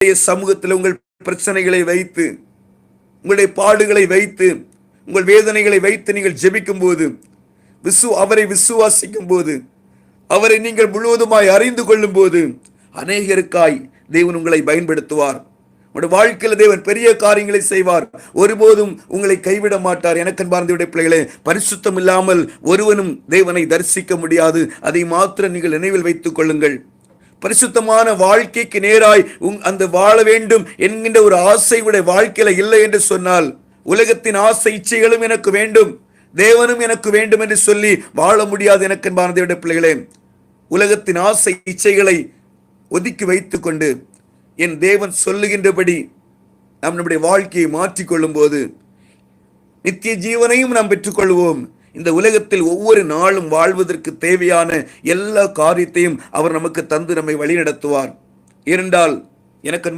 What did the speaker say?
உங்களுடைய சமூகத்தில் உங்கள் பிரச்சனைகளை வைத்து உங்களுடைய பாடுகளை வைத்து உங்கள் வேதனைகளை வைத்து நீங்கள் ஜெபிக்கும் போது விசு அவரை விசுவாசிக்கும் போது அவரை நீங்கள் முழுவதுமாய் அறிந்து கொள்ளும் போது அநேகருக்காய் தேவன் உங்களை பயன்படுத்துவார். உங்களுடைய வாழ்க்கையில் தேவன் பெரிய காரியங்களை செய்வார். ஒருபோதும் உங்களை கைவிட மாட்டார். எனக்கு பார்ந்தவுடைய பிள்ளைகளே பரிசுத்தம் இல்லாமல் ஒருவனும் தேவனை தரிசிக்க முடியாது. அதை மாத்திரம் நீங்கள் நினைவில் வைத்துக் கொள்ளுங்கள். பரிசுத்தமான வாழ்க்கைக்கு நேராய் உங் அந்த வாழ வேண்டும் என்கின்ற ஒரு ஆசை உடைய வாழ்க்கையில இல்லை என்று சொன்னால் உலகத்தின் ஆசை இச்சைகளும் எனக்கு வேண்டும் தேவனும் எனக்கு வேண்டும் என்று சொல்லி வாழ முடியாது எனக்கு என்பானதையுடைய பிள்ளைகளே. உலகத்தின் ஆசை இச்சைகளை ஒதுக்கி வைத்துக்கொண்டு என் தேவன் சொல்லுகின்றபடி நாம் நம்முடைய வாழ்க்கையை மாற்றிக்கொள்ளும் போது நித்திய ஜீவனையும் நாம் பெற்றுக்கொள்வோம். இந்த உலகத்தில் ஒவ்வொரு நாளும் வாழ்வதற்கு தேவையான எல்லா காரியத்தையும் அவர் நமக்கு தந்து நம்மை வழிநடத்துவார். இருந்தால் எனக்கு